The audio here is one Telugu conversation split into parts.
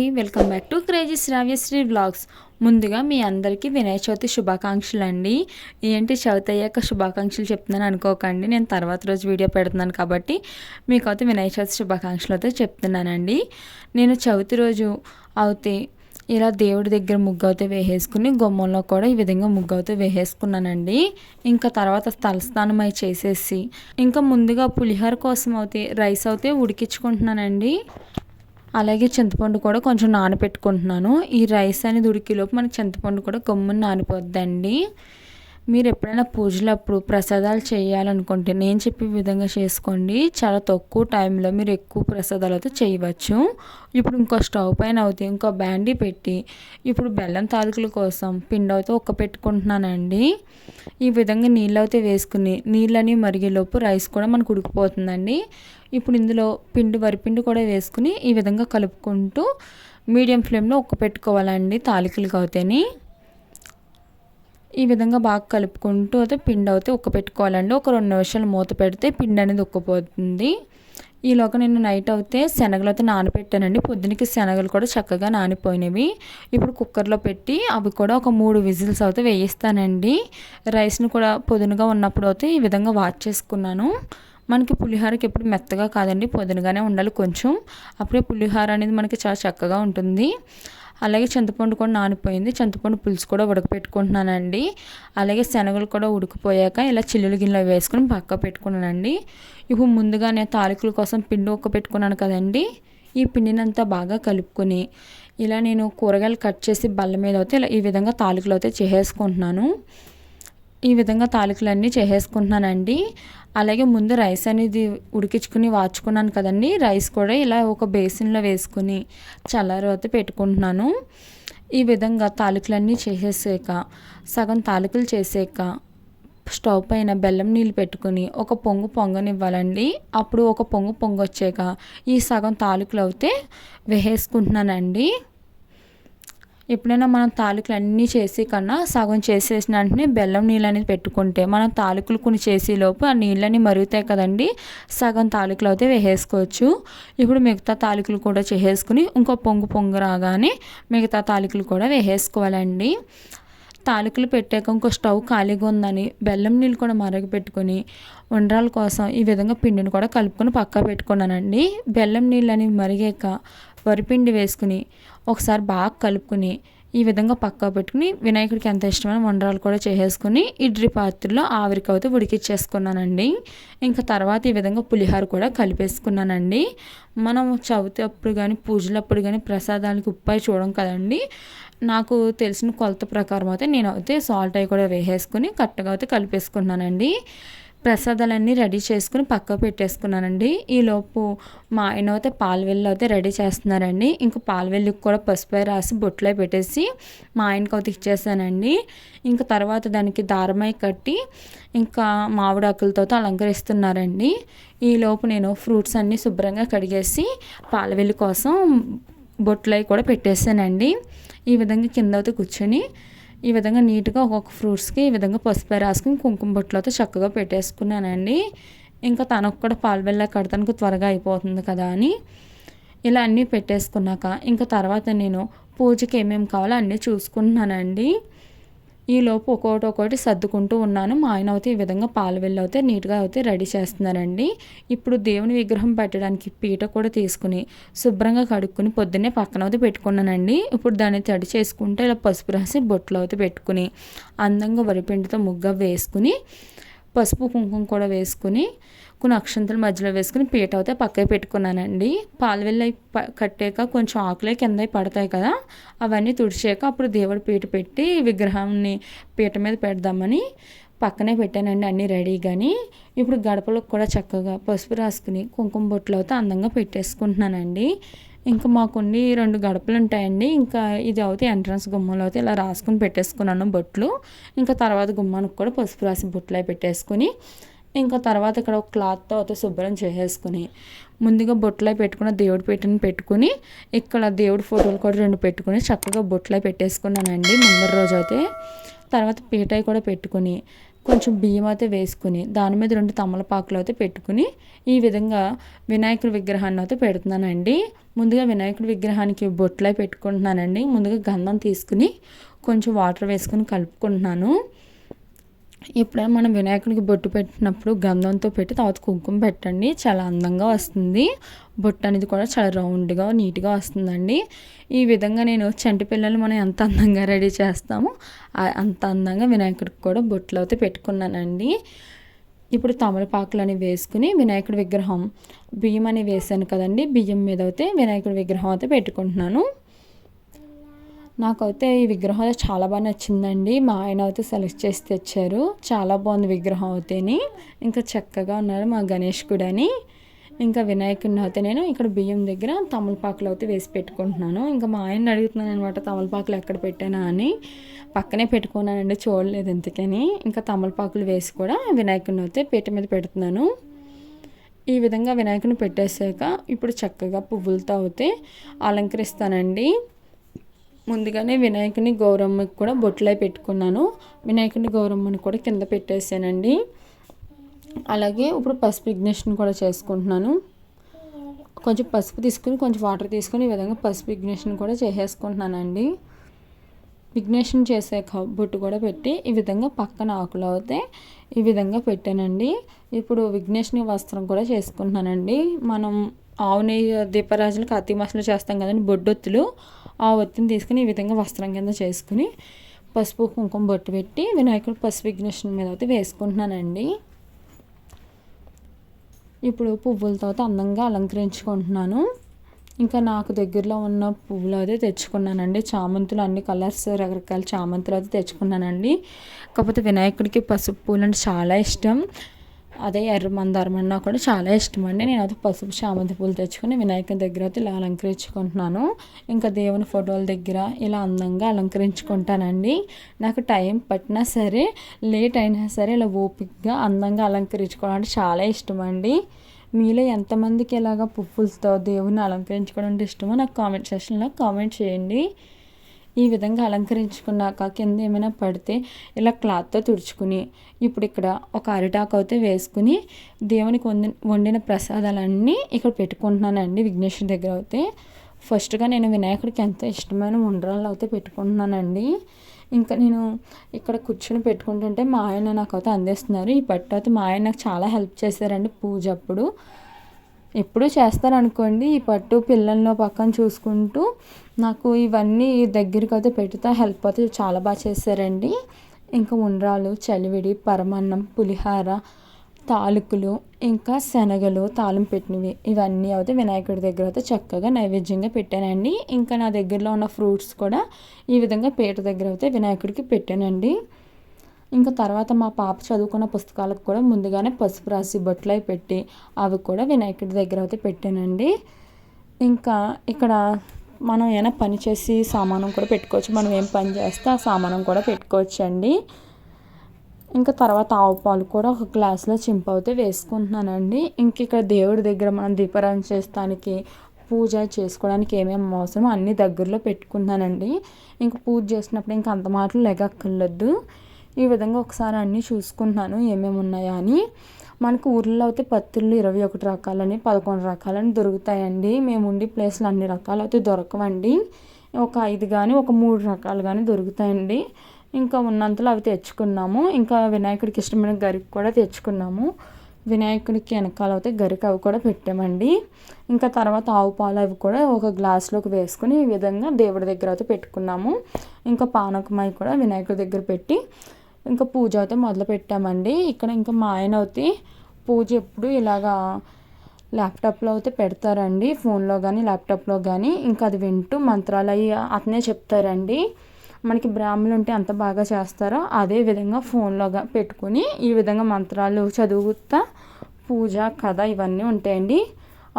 అండి. Welcome back to crazy Sravyasri blogs ముందుగా మీ అందరికీ వినాయక చవితి శుభాకాంక్షలు అండి ఏంటి చవితి అయ్యాక శుభాకాంక్షలు చెప్తున్నాను అనుకోకండి. నేను తర్వాత రోజు వీడియో పెడుతున్నాను కాబట్టి మీకు అయితే వినాయక చవితి శుభాకాంక్షలు అయితే చెప్తున్నానండి. నేను చవితి రోజు అవుతే ఇలా దేవుడి దగ్గర ముగ్గు అయితే వేసేసుకుని గుమ్మంలో కూడా ఈ విధంగా ముగ్గు అయితే వేసేసుకున్నానండి. ఇంకా తర్వాత తలస్నానం అయి చేసేసి ఇంకా ముందుగా పులిహోర కోసం అయితే రైస్ అయితే ఉడికించుకుంటున్నానండి. అలాగే చింతపండు కూడా కొంచెం నానబెట్టుకుంటున్నాను ఈ రైస్ అనేది ఉడికిలోపు మనకి చింతపండు కూడా గమ్మున నానిపోద్దండి. మీరు ఎప్పుడైనా పూజలు అప్పుడు ప్రసాదాలు చేయాలనుకుంటే నేను చెప్పే విధంగా చేసుకోండి. చాలా తక్కువ టైంలో మీరు ఎక్కువ ప్రసాదాలు అయితే చేయవచ్చు. ఇప్పుడు ఇంకో స్టవ్ పైన అవుతే ఇంకో బ్యాండీ పెట్టి ఇప్పుడు బెల్లం తాలూకుల కోసం పిండి అయితే ఒక్క పెట్టుకుంటున్నానండి. ఈ విధంగా నీళ్ళు అయితే వేసుకుని నీళ్ళని మరిగేలోపు రైస్ కూడా మనకు ఉడికిపోతుందండి. ఇప్పుడు ఇందులో పిండి వరిపిండి కూడా వేసుకుని ఈ విధంగా కలుపుకుంటూ మీడియం ఫ్లేమ్లో ఒక్క పెట్టుకోవాలండి తాలికలు అవుతాయి ఈ విధంగా బాగా కలుపుకుంటూ అయితే పిండి అయితే ఉక్క పెట్టుకోవాలండి. ఒక రెండు నిమిషాలు మూత పెడితే పిండి అనేది ఉక్కపోతుంది. ఈలోగా నేను నైట్ అయితే శనగలు అయితే నానబెట్టానండి. పొద్దునకి శనగలు కూడా చక్కగా నానిపోయినవి. ఇప్పుడు కుక్కర్లో పెట్టి అవి కూడా ఒక మూడు విజిల్స్ అయితే వేయిస్తానండి. రైస్ని కూడా పొదునుగా ఉన్నప్పుడు అయితే ఈ విధంగా వాచ్ చేసుకున్నాను. మనకి పులిహోరకి ఎప్పుడు మెత్తగా కాదండి పొదునుగానే ఉండాలి కొంచెం. అప్పుడే పులిహోర అనేది మనకి చాలా చక్కగా ఉంటుంది. అలాగే చింతపండు కూడా నానిపోయింది. చింతపండు పులుసు కూడా ఉడకపెట్టుకుంటున్నానండి. అలాగే శనగలు కూడా ఉడికిపోయాక ఇలా చిల్లులు గిన్నెలో వేసుకుని పక్క పెట్టుకున్నానండి. ఇప్పుడు ముందుగా నేను తాలికల కోసం పిండి ఒక్క పెట్టుకున్నాను కదండి. ఈ పిండినంతా బాగా కలుపుకొని ఇలా నేను కూరగాయలు కట్ చేసి బల్ల మీద అయితే ఇలా ఈ విధంగా తాలికలు అయితే చేసేసుకుంటున్నాను. ఈ విధంగా తాలికలన్నీ చేసేసుకుంటున్నానండి. అలాగే ముందు రైస్ అనేది ఉడికించుకుని వాచుకున్నాను కదండి. రైస్ కూడా ఇలా ఒక బేసిన్లో వేసుకుని చల్లారవత పెట్టుకుంటున్నాను. ఈ విధంగా తాలికలన్నీ చేసేసాక సగం తాలికలు చేసాక స్టవ్ పైన బెల్లం నీళ్ళు పెట్టుకుని ఒక పొంగు పొంగనివ్వాలండి. అప్పుడు ఒక పొంగు పొంగొచ్చాక ఈ సగం తాలికలు అయితే వేసేసుకుంటున్నానండి. ఎప్పుడైనా మనం తాలికలు అన్నీ చేసి కన్నా సగం చేసేసిన వెంటనే బెల్లం నీళ్ళు అనేది పెట్టుకుంటే మనం తాలికలు కొన్ని చేసే లోపు ఆ నీళ్ళని మరుగుతాయి కదండి. సగం తాలికలు అయితే వేసేసుకోవచ్చు. ఇప్పుడు మిగతా తాలికలు కూడా చేసేసుకుని ఇంకో పొంగు పొంగు రాగానే మిగతా తాలికలు కూడా వేసేసుకోవాలండి. తాలికలు పెట్టాక ఇంకో స్టవ్ ఖాళీగా ఉందని బెల్లం నీళ్ళు కూడా మరగపెట్టుకొని ఉండరాల కోసం ఈ విధంగా పిండిని కూడా కలుపుకొని పక్కా పెట్టుకున్నానండి. బెల్లం నీళ్ళు అనేవి మరిగాక వరిపిండి వేసుకుని ఒకసారి బాగా కలుపుకుని ఈ విధంగా పక్కా పెట్టుకుని వినాయకుడికి ఎంత ఇష్టమైన వండరాలు కూడా చేసేసుకుని ఇడ్లీ పాత్రలో ఆవిరికవుతూ ఉడికిచ్చేసుకున్నానండి. ఇంకా తర్వాత ఈ విధంగా పులిహోర కూడా కలిపేసుకున్నానండి. మనం చవితి అప్పుడు కానీ పూజలప్పుడు కానీ ప్రసాదానికి ఉప్పాయి చూడం కదండి. నాకు తెలిసిన కొలత ప్రకారం అయితే నేను అయితే సాల్ట్ అవి కూడా వేసేసుకుని కరెక్ట్గా అయితే కలిపేసుకున్నానండి. ప్రసాదాలన్నీ రెడీ చేసుకుని పక్కకు పెట్టేసుకున్నానండి. ఈలోపు మా ఆయన అయితే పాలవెల్లి అయితే రెడీ చేస్తున్నారండి. ఇంకా పాలవెల్లికి కూడా పసుపు రాసి బొట్లో పెట్టేసి మా ఆయనకి అయితే ఇచ్చేసానండి. ఇంకా తర్వాత దానికి దారమై కట్టి ఇంకా మామిడాకులతో అలంకరిస్తున్నారండి. ఈలోపు నేను ఫ్రూట్స్ అన్నీ శుభ్రంగా కడిగేసి పాలవెల్లి కోసం బొట్లై కూడా పెట్టేసానండి. ఈ విధంగా కింద అయితే కూర్చొని ఈ విధంగా నీట్గా ఒక్కొక్క ఫ్రూట్స్కి ఈ విధంగా పసుపు రాసుకుని కుంకుమ బొట్లతో చక్కగా పెట్టేసుకున్నానండి. ఇంకా తనకు కూడా పాలు బెల్ల కడతానికి త్వరగా అయిపోతుంది కదా అని ఇలా అన్నీ పెట్టేసుకున్నాక ఇంకా తర్వాత నేను పూజకి ఏమేమి కావాలో అన్నీ చూసుకుంటున్నానండి. ఈలోపు ఒక్కొక్కటి ఒక్కొక్కటి సర్దుకుంటూ ఉన్నాను. మా ఆయన అయితే ఈ విధంగా పాలు వెళ్ళి అయితే నీట్గా అయితే రెడీ చేస్తున్నారండి. ఇప్పుడు దేవుని విగ్రహం పెట్టడానికి పీట కూడా తీసుకుని శుభ్రంగా కడుక్కుని పొద్దున్నే పక్కన అయితే పెట్టుకున్నానండి. ఇప్పుడు దాన్ని తడి చేసుకుంటే ఇలా పసుపు రాసి బొట్లు అయితే పెట్టుకుని అందంగా వరిపిండితో ముగ్గ వేసుకుని పసుపు కుంకుమ కూడా వేసుకుని కొన్ని అక్షంతలు మధ్యలో వేసుకుని పీట అయితే పక్కకి పెట్టుకున్నానండి. పాలు వెళ్ళి కట్టాక కొంచెం ఆకులే కింద పడతాయి కదా అవన్నీ తుడిచాక అప్పుడు దేవుడి పీట పెట్టి విగ్రహాన్ని పీట మీద పెడదామని పక్కనే పెట్టానండి అన్నీ రెడీగాని. ఇప్పుడు గడపలకు కూడా చక్కగా పసుపు రాసుకుని కుంకుమ బొట్లు అయితే అందంగా పెట్టేసుకుంటున్నానండి. ఇంకా మాకుండి రెండు గడపలు ఉంటాయండి ఇంకా ఇది అయితే ఎంట్రన్స్ గుమ్మంలో అయితే ఇలా రాసుకుని పెట్టేసుకున్నాను బొట్లు. ఇంకా తర్వాత గుమ్మానికి కూడా పసుపు రాసి బొట్లు పెట్టేసుకుని ఇంకా తర్వాత ఇక్కడ ఒక క్లాత్తో అయితే శుభ్రం చేసేసుకుని ముందుగా బొట్లై పెట్టుకున్న దేవుడి పీటను పెట్టుకుని ఇక్కడ దేవుడి ఫోటోలు కూడా రెండు పెట్టుకుని చక్కగా బొట్లై పెట్టేసుకున్నానండి ముందర రోజు అయితే తర్వాత పీటై కూడా పెట్టుకుని కొంచెం బియ్యం అయితే వేసుకుని దాని మీద రెండు తమలపాకులు అయితే పెట్టుకుని ఈ విధంగా వినాయకుడి విగ్రహాన్ని అయితే పెడుతున్నానండి. ముందుగా వినాయకుడి విగ్రహానికి బొట్లై పెట్టుకుంటున్నానండి. ముందుగా గంధం తీసుకుని కొంచెం వాటర్ వేసుకుని కలుపుకుంటున్నాను. ఎప్పుడైనా మనం వినాయకుడికి బొట్టు పెట్టినప్పుడు గంధంతో పెట్టి తర్వాత కుంకుమ పెట్టండి. చాలా అందంగా వస్తుంది. బొట్టు అనేది కూడా చాలా రౌండ్గా నీట్గా వస్తుందండి. ఈ విధంగా నేను చంటి పిల్లలు మనం ఎంత అందంగా రెడీ చేస్తామో అంత అందంగా వినాయకుడికి కూడా బొట్లు అయితే పెట్టుకున్నానండి. ఇప్పుడు తమలపాకులు అని వేసుకుని వినాయకుడి విగ్రహం బియ్యం అని వేసాను కదండి. బియ్యం మీద అయితే వినాయకుడి విగ్రహం అయితే పెట్టుకుంటున్నాను. నాకైతే ఈ విగ్రహం చాలా బాగా నచ్చిందండి. మా ఆయన అయితే సెలెక్ట్ చేసి తెచ్చారు. చాలా బాగుంది విగ్రహం అయితేని. ఇంకా చక్కగా ఉన్నారు మా గణేష్ గుడని ఇంకా వినాయకుడిని అయితే నేను ఇక్కడ బియ్యం దగ్గర తమలపాకులు అయితే వేసి పెట్టుకుంటున్నాను. ఇంకా మా ఆయన అడుగుతున్నాను అనమాట తమలపాకులు ఎక్కడ పెట్టానా? అని. పక్కనే పెట్టుకున్నానండి చూడలేదు ఎందుకని ఇంకా తమలపాకులు వేసి కూడా వినాయకుడిని అయితే పీట మీద పెడుతున్నాను. ఈ విధంగా వినాయకుని పెట్టేసాక ఇప్పుడు చక్కగా పువ్వులతో అయితే అలంకరిస్తానండి. ముందుగానే వినాయకుని గౌరమ్మకి కూడా బొట్లై పెట్టుకున్నాను. వినాయకుని గౌరమ్మని కూడా కింద పెట్టేసానండి. అలాగే ఇప్పుడు పసుపు విఘ్నేషన్ కూడా చేసుకుంటున్నాను. కొంచెం పసుపు తీసుకుని కొంచెం వాటర్ తీసుకుని ఈ విధంగా పసుపు విఘ్నేషన్ కూడా చేసేసుకుంటున్నానండి. విఘ్నేషన్ చేసే బొట్టు కూడా పెట్టి ఈ విధంగా పక్కన ఆకులు అయితే ఈ విధంగా పెట్టానండి. ఇప్పుడు విఘ్నేష్ని వస్త్రం కూడా చేసుకుంటున్నానండి. మనం ఆవు నెయ్యి దీపరాజులు కార్తీక మాసంలో చేస్తాం కదండి. బొడ్డొత్తులు ఆ ఒత్తిని తీసుకుని ఈ విధంగా వస్త్రం కింద చేసుకుని పసుపు కుంకుమ బొట్టు పెట్టి వినాయకుడు పసుపు విఘ్నేశ్వరం మీద అయితే వేసుకుంటున్నానండి. ఇప్పుడు పువ్వులతో అందంగా అలంకరించుకుంటున్నాను. ఇంకా నాకు దగ్గరలో ఉన్న పువ్వులు అయితే తెచ్చుకున్నానండి. చామంతులు అన్ని కలర్స్ రకరకాల చామంతులు అయితే తెచ్చుకున్నానండి. కాకపోతే వినాయకుడికి పసుపు పూలు అంటే చాలా ఇష్టం. అదే ఎర్ర మందారం అన్నా కూడా చాలా ఇష్టం అండి నేను అది పసుపు చామంతి పూలు తెచ్చుకొని వినాయకుని దగ్గర అయితే ఇలా అలంకరించుకుంటున్నాను. ఇంకా దేవుని ఫోటోల దగ్గర ఇలా అందంగా అలంకరించుకుంటానండి. నాకు టైం పట్టినా సరే లేట్ అయినా సరే ఇలా ఓపిక్గా అందంగా అలంకరించుకోవడం అంటే చాలా ఇష్టం అండి మీలో ఎంతమందికి ఇలాగ పువ్వులతో దేవుని అలంకరించుకోవడం అంటే ఇష్టమో నాకు కామెంట్ సెక్షన్లో కామెంట్ చేయండి. ఈ విధంగా అలంకరించుకున్నాక కింద ఏమైనా పడితే ఇలా క్లాత్తో తుడుచుకుని ఇప్పుడు ఇక్కడ ఒక అరిటాకు అయితే వేసుకుని దేవునికి వండి వండిన ప్రసాదాలన్నీ ఇక్కడ పెట్టుకుంటున్నానండి విఘ్నేశ్వర దగ్గర అయితే. ఫస్ట్గా నేను వినాయకుడికి ఎంతో ఇష్టమైన ఉండరాలు అయితే పెట్టుకుంటున్నానండి. ఇంకా నేను ఇక్కడ కూర్చొని పెట్టుకుంటుంటే మా ఆయన నాకు అయితే అందిస్తున్నారు. ఈ పట్టు అయితే మా ఆయన నాకు చాలా హెల్ప్ చేశారండి పూజ అప్పుడు. ఎప్పుడూ చేస్తారనుకోండి ఈ పట్టు పిల్లల్లో పక్కన చూసుకుంటూ నాకు ఇవన్నీ దగ్గరికి అయితే పెట్టుతా హెల్ప్ అయితే చాలా బాగా చేశారండి. ఇంకా ఉండ్రాలు చలివిడి పరమాన్నం పులిహార తాలుకులు ఇంకా శనగలు తాళం పెట్టినవి. ఇవన్నీ అయితే వినాయకుడి దగ్గర అయితే చక్కగా నైవేద్యంగా పెట్టానండి. ఇంకా నా దగ్గరలో ఉన్న ఫ్రూట్స్ కూడా ఈ విధంగా పీట దగ్గర అయితే వినాయకుడికి పెట్టానండి. ఇంకా తర్వాత మా పాప చదువుకున్న పుస్తకాలకు కూడా ముందుగానే పసుపు రాసి బొట్లు పెట్టి అవి కూడా వినాయకుడి దగ్గర అయితే పెట్టానండి. ఇంకా ఇక్కడ మనం ఏమైనా పని చేసి సామానం కూడా పెట్టుకోవచ్చు. మనం ఏం పని చేస్తే ఆ సామానం కూడా పెట్టుకోవచ్చు అండి ఇంకా తర్వాత ఆవు పాలు కూడా ఒక గ్లాస్లో చింపవుతే వేసుకుంటున్నానండి. ఇంక ఇక్కడ దేవుడి దగ్గర మనం దీపారాయణ చేస్తానికి పూజ చేసుకోవడానికి ఏమేమి అవసరమో అన్నీ దగ్గరలో పెట్టుకున్నానండి ఇంక పూజ చేసినప్పుడు ఇంకా అంత మాటలు లెగక్కర్లేదు. ఈ విధంగా ఒకసారి అన్నీ చూసుకుంటున్నాను ఏమేమి ఉన్నాయా అని. మనకు ఊర్లో అయితే పత్తిళ్ళు ఇరవై ఒకటి రకాలని పదకొండు రకాలని దొరుకుతాయండి. మేము ఉండే ప్లేస్లో అన్ని రకాలు అయితే దొరకవండి. ఒక ఐదు కానీ ఒక మూడు రకాలు కానీ దొరుకుతాయండి. ఇంకా ఉన్నంతలో అవి తెచ్చుకున్నాము. ఇంకా వినాయకుడికి ఇష్టమైన గరికి కూడా తెచ్చుకున్నాము. వినాయకుడికి వెనకాల అయితే గరికి అవి కూడా పెట్టామండి. ఇంకా తర్వాత ఆవు పాలు అవి కూడా ఒక గ్లాస్లోకి వేసుకుని ఈ విధంగా దేవుడి దగ్గర అయితే పెట్టుకున్నాము. ఇంకా పానకమాయి కూడా వినాయకుడి దగ్గర పెట్టి ఇంకా పూజ అయితే మొదలు పెట్టామండి. ఇక్కడ ఇంకా మా ఆయన అయితే పూజ ఎప్పుడు ఇలాగా ల్యాప్టాప్లో అయితే పెడతారండి. ఫోన్లో కానీ ల్యాప్టాప్లో కానీ ఇంకా అది వింటూ మంత్రాలు అవి అతనే చెప్తారండి. మనకి బ్రాహ్మణులు ఉంటే అంత బాగా చేస్తారో అదే విధంగా ఫోన్లోగా పెట్టుకుని ఈ విధంగా మంత్రాలు చదువుతా పూజ కథ ఇవన్నీ ఉంటాయండి.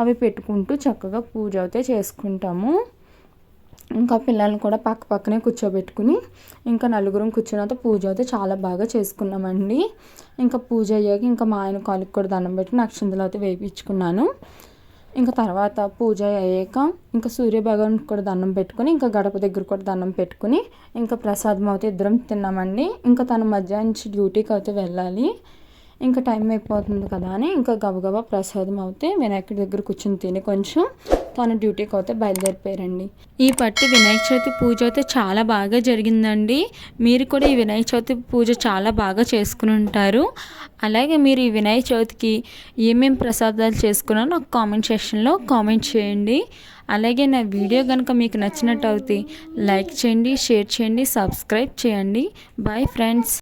అవి పెట్టుకుంటూ చక్కగా పూజ అయితే చేసుకుంటాము. ఇంకా పిల్లల్ని కూడా పక్క పక్కనే కూర్చోబెట్టుకుని ఇంకా నలుగురం కూర్చున్నతో పూజ అయితే చాలా బాగా చేసుకున్నామండి. ఇంకా పూజ అయ్యాక ఇంకా మా ఆయన కాలుకి కూడా దండం పెట్టి నక్షంతలు అయితే వేయించుకున్నాను. ఇంకా తర్వాత పూజ అయ్యాక ఇంకా సూర్య భగవాన్కి కూడా దండం పెట్టుకుని ఇంకా గడప దగ్గర కూడా దండం పెట్టుకుని ఇంకా ప్రసాదం అయితే ఇద్దరం తిన్నామండి. ఇంకా తను మధ్యాహ్నం నుంచి డ్యూటీకి అయితే వెళ్ళాలి. ఇంకా టైం అయిపోతుంది కదా అని ఇంకా గబగబా ప్రసాదం అయితే వినాయకుడి దగ్గర కూర్చొని తిని కొంచెం తను డ్యూటీకి అయితే బయలుదేరిపోయారండి. ఈ పట్టి వినాయక చవితి పూజ అయితే చాలా బాగా జరిగిందండి. మీరు కూడా ఈ వినాయక చవితి పూజ చాలా బాగా చేసుకుని ఉంటారు. అలాగే మీరు ఈ వినాయక చవితికి ఏమేమి ప్రసాదాలు చేసుకున్నారో నాకు కామెంట్ సెక్షన్లో కామెంట్ చేయండి. అలాగే నా వీడియో కనుక మీకు నచ్చినట్టు అయితే లైక్ చేయండి షేర్ చేయండి సబ్స్క్రైబ్ చేయండి. Bye friends.